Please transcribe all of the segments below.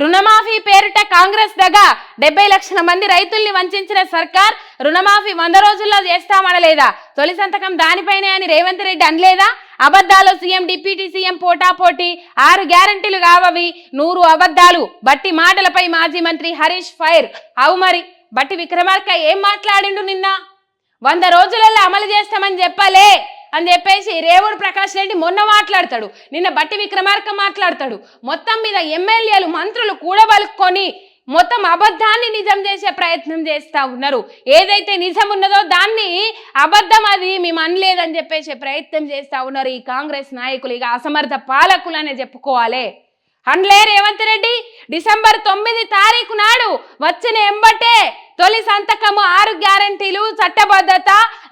రుణమాఫీ పేరిట కాంగ్రెస్ దగా డెబ్బై లక్షల మంది రైతుల్ని వంచిన సర్కార్ రుణమాఫీ వంద రోజుల్లో చేస్తామనలేదా? తొలి సంతకం దానిపైనే అని రేవంత్ రెడ్డి అనలేదా? అబద్ధాలు సీఎం డిప్యూటీ సీఎం పోటాపోటీ ఆరు గ్యారంటీలు కావవి నూరు అబద్ధాలు. బట్టి మాటలపై మాజీ మంత్రి హరీష్ ఫైర్. అవు మరి బట్టి విక్రమార్క ఏం మాట్లాడిండు నిన్న? వంద రోజులలో అమలు చేస్తామని చెప్పలే. అని చెప్పేసి రేవుడు ప్రకాష్ రెడ్డి మొన్న మాట్లాడతాడు. నిన్న బట్టి విక్రమార్క మాట్లాడతాడు. మొత్తం మీద ఎమ్మెల్యేలు మంత్రులు కూడబలుక్కొని మొత్తం అబద్ధాన్ని నిజం చేసే ప్రయత్నం చేస్తూ ఉన్నారు. ఏదైతే నిజం ఉన్నదో దాన్ని అబద్ధం అది మేము అనలేదని చెప్పేసి ప్రయత్నం చేస్తూ ఉన్నారు ఈ కాంగ్రెస్ నాయకులు. ఇక అసమర్థ పాలకులు అనే చెప్పుకోవాలి. అండ్లే రేవంత్ రెడ్డి డిసెంబర్ తొమ్మిది తారీఖు నాడు వచ్చిన ఎంబటే తొలి సంతకము ఆరు గ్యారంటీలు చట్టబద్ధత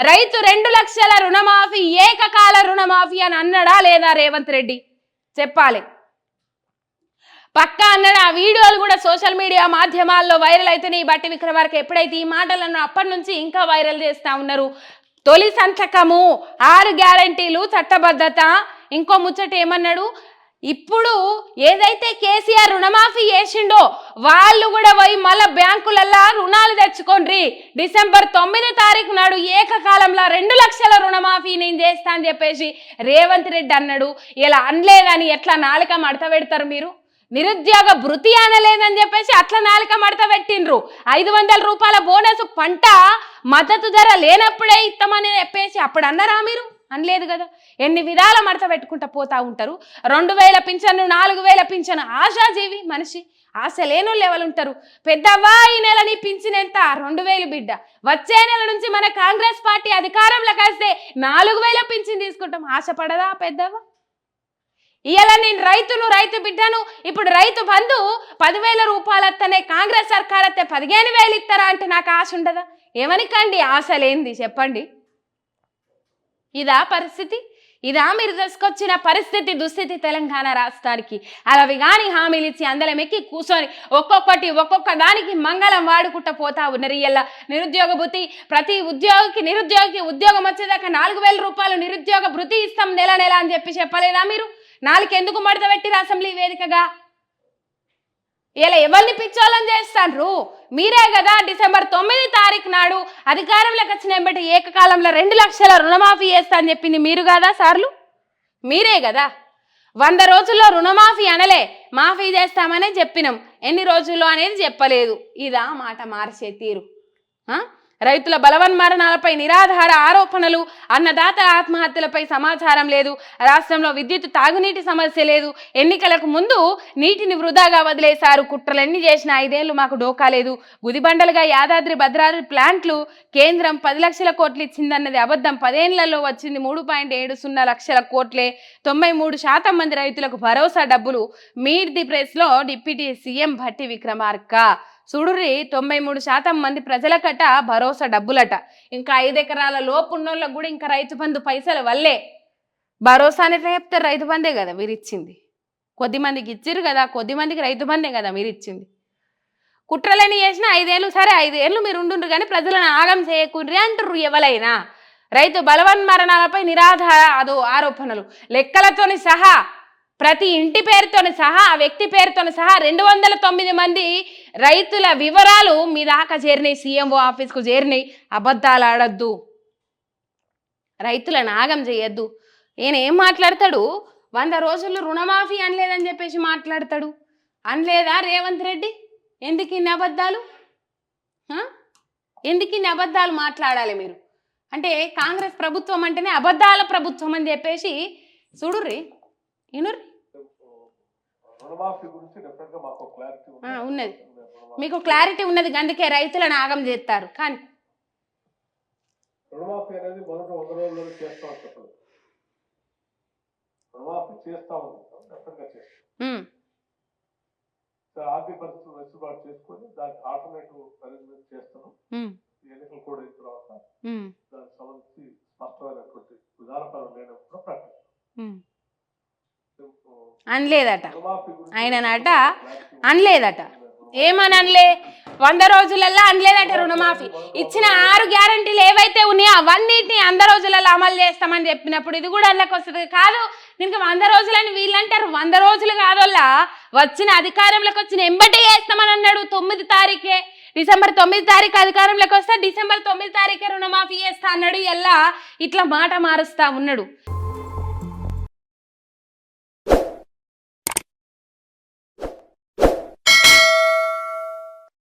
రైతు రెండు లక్షల రుణమాఫీ ఏకకాల రుణమాఫీ అని అన్నడా లేదా రేవంత్ రెడ్డి? చెప్పాలి. పక్కా అన్నాడు? ఆ వీడియోలు కూడా సోషల్ మీడియా మాధ్యమాల్లో వైరల్ అవుతున్నాయి ఈ బట్టి విక్రమార్క ఎప్పుడైతే ఈ మాటలను అప్పటి నుంచి ఇంకా వైరల్ చేస్తా ఉన్నారు. తొలి సంతకము ఆరు గ్యారంటీలు చట్టబద్ధత ఇంకో ముచ్చట ఏమన్నాడు? ఇప్పుడు ఏదైతే కేసీఆర్ రుణమాఫీ చేసిండో వాళ్ళు కూడా పోయి మళ్ళా బ్యాంకులల్లా రుణాలు తెచ్చుకోండి డిసెంబర్ తొమ్మిది తారీఖు నాడు ఏకకాలంలో రెండు లక్షల రుణమాఫీ నేను చేస్తా అని చెప్పేసి రేవంత్ రెడ్డి అన్నాడు. ఇలా అనలేదని ఎట్లా నాలుక మడత పెడతారు మీరు? నిరుద్యోగ భృతి అనలేదని చెప్పేసి అట్లా నాలుక మడత పెట్టిండ్రు. ఐదు వందల రూపాయల బోనస్ పంట మద్దతు ధర లేనప్పుడే ఇస్తామని చెప్పేసి అప్పుడు అన్నారా మీరు? అనలేదు కదా? ఎన్ని విధాల మడత పెట్టుకుంటా పోతా ఉంటారు? రెండు వేల పింఛను నాలుగు వేల పింఛను ఆశాజీవి మనిషి. ఆశ లేనోళ్ళు ఎవరు ఉంటారు? పెద్దవ్వా ఈ నెల నీ పింఛన్ ఎంత? రెండు వేలు బిడ్డ. వచ్చే నెల నుంచి మన కాంగ్రెస్ పార్టీ అధికారంలోకి వస్తే నాలుగు వేల పింఛన్ తీసుకుంటాం. ఆశపడదా పెద్దవ్వ? ఇవాళ నేను రైతును రైతు బిడ్డను. ఇప్పుడు రైతు బంధు పదివేల రూపాయలు అత్తనే కాంగ్రెస్ సర్కార్ అత్తే పదిహేను వేలు ఇస్తారా అంటే నాకు ఆశ ఉండదా? ఏమనికండి? ఆశ లేనిది చెప్పండి. ఇదా పరిస్థితి? ఇదా మీరు తీసుకొచ్చిన పరిస్థితి దుస్థితి తెలంగాణ రాష్ట్రానికి. అలవి కానీ హామీలు ఇచ్చి అందలం ఎక్కి కూర్చొని ఒక్కొక్కటి ఒక్కొక్క దానికి మంగళం వాడుకుంటా పోతా ఉన్నారు ఇలా నిరుద్యోగ భృతి ప్రతి ఉద్యోగికి నిరుద్యోగికి ఉద్యోగం వచ్చేదాకా నాలుగు వేల రూపాయలు నిరుద్యోగ భృతి ఇస్తాం నెల నెల అని చెప్పి చెప్పలేదా మీరు? నాలుగు ఎందుకు మడత పెట్టిరు అసెంబ్లీ వేదికగా? ఇలా ఎవరిని పిచ్చోళ్ళని చేస్తాండ్రు మీరే కదా డిసెంబర్ తొమ్మిది తారీఖు నాడు అధికారంలోకి వచ్చిన వెంబటి ఏకకాలంలో రెండు లక్షల రుణమాఫీ చేస్తా అని చెప్పింది మీరు కదా సార్లు? మీరే కదా. వంద రోజుల్లో రుణమాఫీ అనలే మాఫీ చేస్తామనే చెప్పినాం. ఎన్ని రోజుల్లో అనేది చెప్పలేదు. ఇదా మాట మార్చే తీరు. ఆ? రైతుల బలవన్మరణాలపై నిరాధార ఆరోపణలు అన్నదాత ఆత్మహత్యలపై సమాచారం లేదు రాష్ట్రంలో విద్యుత్ తాగునీటి సమస్య లేదు ఎన్నికలకు ముందు నీటిని వృధాగా వదిలేశారు కుట్రలన్నీ చేసిన ఐదేళ్ళు మాకు డోకా లేదు గుదిబండలుగా యాదాద్రి భద్రాద్రి ప్లాంట్లు కేంద్రం పది లక్షల కోట్లు ఇచ్చిందన్నది అబద్ధం పదేళ్ళలో వచ్చింది మూడు పాయింట్ ఏడు సున్నా లక్షల కోట్లే తొంభై మూడు శాతం మంది రైతులకు భరోసా డబ్బులు మీర్ ది ప్రెస్లో డిప్యూటీ సీఎం భట్టి విక్రమార్క చూడుర్రి తొంభై మూడు శాతం మంది ప్రజలకట భరోసా డబ్బులట. ఇంకా ఐదు ఎకరాల లోపు ఉన్నోళ్ళకు కూడా ఇంకా రైతు బంధు పైసలు వల్లే. భరోసా అని చెప్తే చెప్తారు రైతు బందే కదా మీరు ఇచ్చింది కొద్ది మందికి ఇచ్చిర్రు కదా కొద్ది మందికి రైతు బందే కదా మీరు ఇచ్చింది కుట్రలని చేసిన ఐదేళ్ళు సరే ఐదేళ్ళు మీరు ఉండుండ్రు కానీ ప్రజలను ఆగం చేయకుండ్రి అంటుర్రు ఎవరైనా రైతు బలవన్మరణాలపై నిరాధార అదో ఆరోపణలు. లెక్కలతోని సహా ప్రతి ఇంటి పేరుతోని సహా ఆ వ్యక్తి పేరుతోని సహా రెండు వందల తొమ్మిది మంది రైతుల వివరాలు మీ దాకా చేరినాయి సీఎంఓ ఆఫీస్కు చేరినాయి. అబద్ధాలు ఆడద్దు. రైతుల నాగం చేయొద్దు. ఈయన ఏం మాట్లాడతాడు? వంద రోజులు రుణమాఫీ అనలేదని చెప్పేసి మాట్లాడతాడు. అనలేదా రేవంత్ రెడ్డి? ఎందుకు ఇన్ని అబద్ధాలు? ఎందుకు ఇన్ని అబద్ధాలు మాట్లాడాలి మీరు? అంటే కాంగ్రెస్ ప్రభుత్వం అంటేనే అబద్ధాల ప్రభుత్వం అని చెప్పేసి చూడుర్రి ఇనుర్రి రుణమాఫీ గురించి డెఫినెట్గా మాకు క్లారిటీ ఆ, ఉన్నది. మీకు క్లారిటీ ఉన్నది అందుకే రైతులను ఆగం చేస్తారు. కానీ రుణమాఫీ అనేది మొదట వంద రోజుల్లో చేస్తామని చెప్పదు రుణమాఫీ చేస్తామని డెఫినెట్గా చేస్తాం. ఆర్థిక పరిస్థితులు వెసులుబాటు చేసుకొని దానికి ఆల్టర్నేటివ్ అరేంజ్మెంట్ చేస్తున్నాం. ఉమ్, ఈ ఎన్నికలు కూడా అయిన తర్వాత ఉమ్, దానికి సంబంధించి స్పష్టమైనటువంటి విధానపరం లేనప్పుడు ప్రకటిస్తాం. ఉమ్. సో, అనలేదట. రుణమాఫీ ఆయననట అనట అనలేదట. ఏమని అనలే? వంద రోజులల్లో అనలేదంటే రుణమాఫీ. ఇచ్చిన ఆరు గ్యారంటీలు ఏవైతే ఉన్నాయో అవన్నిటిని వంద రోజులలో అమలు చేస్తామని చెప్పినప్పుడు ఇది కూడా అందులోకి వస్తుంది. కాదు దీనికి వంద రోజులని వీళ్ళంటారు. వంద రోజులు కాదల్లా వచ్చిన అధికారంలోకి వచ్చిన ఎంబటే చేస్తామని అన్నాడు తొమ్మిది తారీఖే. డిసెంబర్ తొమ్మిది తారీఖు అధికారంలోకి వస్తే డిసెంబర్ తొమ్మిది తారీఖే రుణమాఫీ చేస్తా అన్నాడు. ఎలా ఇట్లా మాట మారుస్తా ఉన్నాడు.